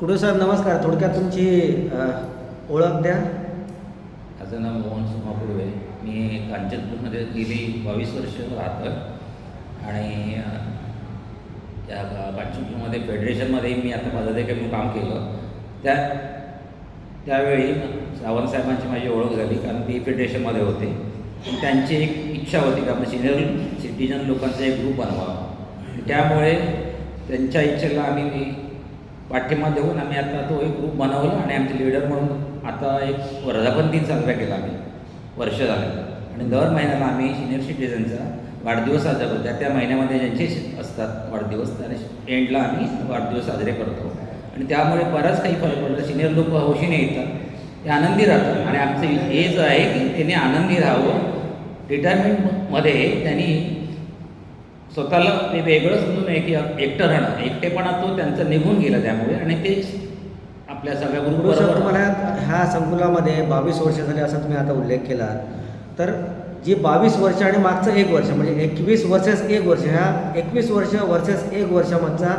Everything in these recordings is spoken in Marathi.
कुडू साहेब नमस्कार. थोडक्यात तुमची अ, ओळख द्या. माझं नाव मोहन सुमापूर्वे. मी कांचनपूरमध्ये गेली बावीस वर्ष राहतो. आणि अ, त्या का- कांचनपूरमध्ये फेडरेशनमध्ये मी आता पदाधिकारी म्हणून काम केलं त्या त्यावेळी सावंतसाहेबांची माझी ओळख झाली कारण ते फेडरेशनमध्ये होते. पण त्यांची एक इच्छा होती की आपण सिनियर सिटीजन लोकांचा एक ग्रुप बनवावा. त्यामुळे त्यांच्या इच्छेला आम्ही पाठिंबा देऊन आम्ही आता तो एक ग्रुप बनवला आणि आमचे लीडर म्हणून आता एक वर्धापन दिन साजरा केला आम्ही. वर्ष झालं. आणि दर महिन्याला आम्ही सिनियर सिटीजनचा वाढदिवस साजरा करतो. त्या- त्या महिन्यामध्ये ज्यांचे असतात वाढदिवस त्या एंडला आम्ही वाढदिवस साजरे करतो. आणि त्यामुळे बराच काही फरक पडतो सिनियर लोक हौशीने येतात ते आनंदी राहतात. आणि आमचं हेच आहे की त्यांनी आनंदी राहावं. रिटायरमेंटमध्ये त्यांनी स्वतःला ते वेगळं समजून नये की एकटं राहणं एकटेपणा तो त्यांचा निघून गेला त्यामुळे आणि ते आपल्या सगळ्या ग्रुप तुम्हाला ह्या संकुलामध्ये बावीस वर्ष झाले असा तुम्ही आता उल्लेख केला. तर जी बावीस वर्ष आणि मागचं एक वर्ष म्हणजे एकवीस वर्सेस एक वर्ष ह्या एकवीस वर्ष वर्सेस एक वर्षामधचा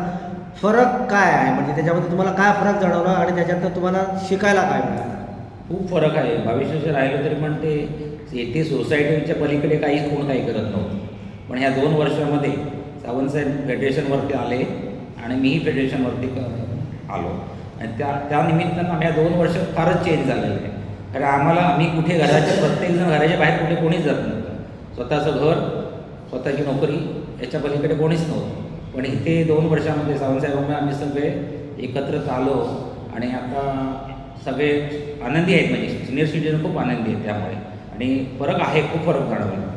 फरक काय आहे? म्हणजे त्याच्यामध्ये तुम्हाला काय फरक जाणवला आणि त्याच्यातनं तुम्हाला शिकायला काय मिळालं? खूप फरक आहे. बावीस वर्ष राहिलं तरी पण ते येथे सोसायटीच्या पलीकडे काहीच कोण काही करत नव्हतं. पण ह्या दोन वर्षामध्ये सावंतसाहेब फेडरेशनवरती आले आणि मीही फेडरेशनवरती आलो. आणि त्या त्यानिमित्तानं आम्ही दोन वर्ष फारच चेंज झालेलं आहे. कारण आम्हाला आम्ही कुठे घराच्या प्रत्येकजण घराच्या बाहेर कुठे कोणीच जात नव्हतं. स्वतःचं घर स्वतःची नोकरी याच्या पलीकडे कोणीच नव्हतं. पण इथे दोन वर्षामध्ये सावंतसाहेबांना आम्ही सगळे एकत्रच आलो आणि आता सगळे आनंदी आहेत म्हणजे सिनियर सिटीजन खूप आनंदी आहेत त्यामुळे. आणि फरक आहे खूप फरक जाणवला.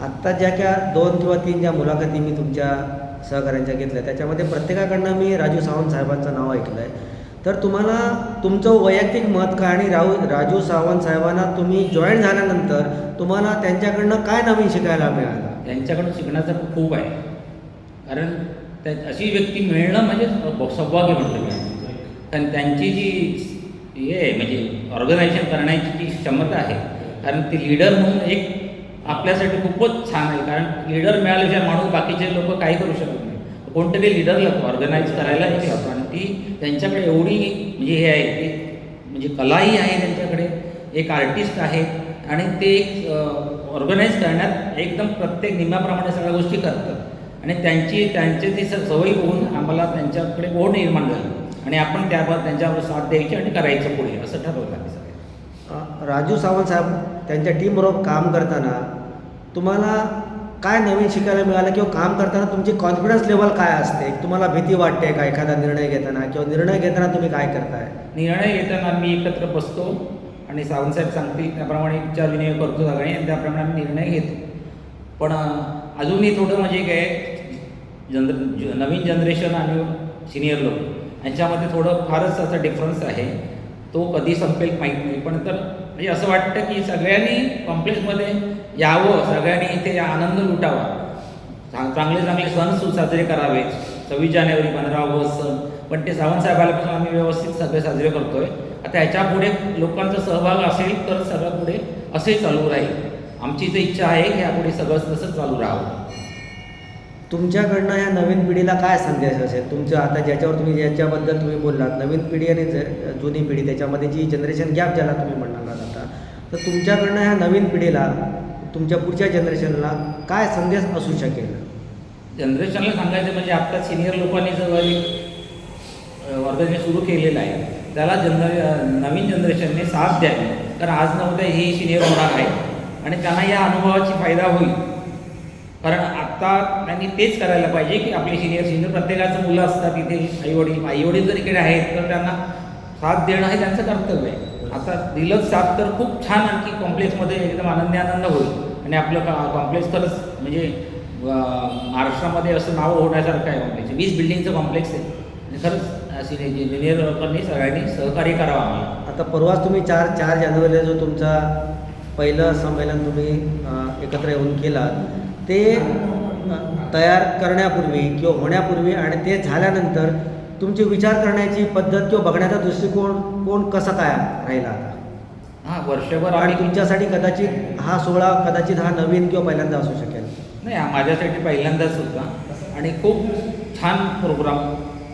आत्ता ज्या क्या दोन किंवा तीन ज्या मुलाखती मी तुमच्या सहकाऱ्यांच्या घेतल्या त्याच्यामध्ये प्रत्येकाकडनं मी राजू सावंत साहेबांचं नाव ऐकलं आहे तर तुम्हाला तुमचं वैयक्तिक मत काय आणि राहू राजू सावंत साहेबांना तुम्ही जॉईन झाल्यानंतर तुम्हाला त्यांच्याकडनं काय नवीन शिकायला मिळालं? त्यांच्याकडून शिकण्याचं खूप आहे. कारण त्या अशी व्यक्ती मिळणं म्हणजे सौभाग्य म्हणतो मी कारण त्यांची जी हे आहे म्हणजे ऑर्गनायझेशन करण्याची जी क्षमता आहे कारण ती लीडर म्हणून एक आपल्यासाठी खूपच छान आहे कारण लीडर मिळाल्याशिवाय माणूस बाकीचे लोक काही करू शकत नाही. कोणतरी लीडर लागतो ऑर्गनाईज करायला एक लागतो आणि ती त्यांच्याकडे एवढी म्हणजे हे आहे की म्हणजे कलाही आहे त्यांच्याकडे एक आर्टिस्ट आहे आणि ते एक ऑर्गनाईज करण्यात एकदम प्रत्येक नियमाप्रमाणे सगळ्या गोष्टी करतात. आणि त्यांची त्यांची ती सवयी होऊन आम्हाला त्यांच्याकडे ओढ निर्माण झाली. आणि आपण त्यावर त्यांच्यावर साथ द्यायची आणि करायचं पुढे असं ठरवलं आम्ही राजू सावंत साहेब त्यांच्या टीमबरोबर काम करताना तुम्हाला काय नवीन शिकायला मिळालं किंवा काम करताना तुमची कॉन्फिडन्स लेवल काय असते? तुम्हाला भीती वाटते का एखादा निर्णय घेताना? किंवा निर्णय घेताना तुम्ही काय करताय? निर्णय घेताना मी एकत्र बसतो आणि सावंतसाहेब सांगतील त्याप्रमाणे विचार विनिमय करतो सगळे आणि त्याप्रमाणे आम्ही निर्णय घेतो. पण अजूनही थोडं म्हणजे काय जनर ज- नवीन जनरेशन आणि सिनियर लोक यांच्यामध्ये थोडं फारच असा डिफरन्स आहे. तो कधी संपेल माहीत नाही पण तर म्हणजे असं वाटतं की सगळ्यांनी कॉम्प्लेक्समध्ये यावं सगळ्यांनी इथे आनंद लुटावा. चांग चांगले चांगले सण सु साजरे करावे. सव्वीस जानेवारी पंधरा ऑगस्ट सण. पण ते सावंत आम्ही व्यवस्थित सगळे साजरे करतोय. आता ह्याच्या पुढे लोकांचा सहभाग असेल तर सगळं पुढे असे चालू राहील. आमची तर इच्छा आहे की यापुढे सगळं तसं चालू राहावं. तुमच्याकडनं या नवीन पिढीला काय संदेश असेल? तुमचं आता ज्याच्यावर तुम्ही ज्याच्याबद्दल तुम्ही बोललात नवीन पिढी आणि जुनी पिढी त्याच्यामध्ये जी जनरेशन गॅप ज्याला तुम्ही म्हणालात आता तर तुमच्याकडनं ह्या नवीन पिढीला तुमच्या पुढच्या जनरेशनला काय संदेश असू शकेल? जनरेशनला सांगायचं म्हणजे आत्ता सिनियर लोकांनी जर एक सुरू केलेलं आहे त्याला जनर नवीन जनरेशनने साथ द्यावी. कारण आज न उद्या हे सिनियर होणार आहे आणि त्यांना या अनुभवाची फायदा होईल. कारण आत्ता त्यांनी तेच करायला पाहिजे की आपले सिनियर सिनियर प्रत्येकाचं मुलं असतात इथे आईवडील. आईवडील जर इकडे आहेत तर त्यांना साथ देणं हे त्यांचं कर्तव्य आहे. आता दिलंच साथ तर खूप छान आणखी कॉम्प्लेक्समध्ये एकदम आनंदी आनंद होईल. आणि आपलं कॉम्प्लेक्स खरंच म्हणजे महाराष्ट्रामध्ये असं नाव होण्यासारखं आहे कॉम्प्लेक्स वीस बिल्डिंगचं कॉम्प्लेक्स आहे. आणि खरंच सिनियर लोकांनी सगळ्यांनी सहकार्य करावं आम्हाला. आता परवाच तुम्ही चार चार जानेवारीला जो तुमचा पहिलं संमेलन तुम्ही एकत्र येऊन केला ते तयार करण्यापूर्वी किंवा होण्यापूर्वी आणि ते झाल्यानंतर तुमची विचार करण्याची पद्धत किंवा बघण्याचा दृष्टिकोन कोण कसा काय राहिला आता? हां वर्षभर आणि तुमच्यासाठी कदाचित हा सोहळा कदाचित हा नवीन किंवा पहिल्यांदा असू शकेल. नाही हा माझ्यासाठी पहिल्यांदाच होता. आणि खूप छान प्रोग्राम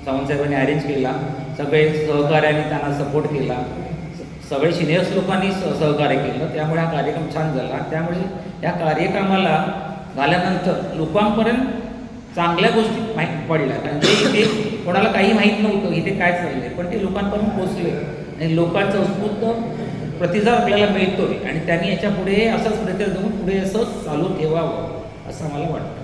सावंतसाहेबांनी अरेंज केला. सगळे सहकार्याने त्यांना सपोर्ट केला. स- सगळे सिनियर्स लोकांनी स सहकार्य केलं. त्यामुळे हा कार्यक्रम छान झाला. त्यामुळे या कार्यक्रमाला झाल्यानंतर लोकांपर्यंत चांगल्या गोष्टी माहीत पडल्या. कारण ते इथे कोणाला काही माहीत नव्हतं इथे काय चाललंय. पण ते लोकांपर्यंत पोचले आणि लोकांचा उत्स्फूर्त प्रतिसाद आपल्याला मिळतोय. आणि त्यांनी याच्यापुढे असंच प्रत्येक देऊन पुढे असंच चालू ठेवावं असं मला वाटतं.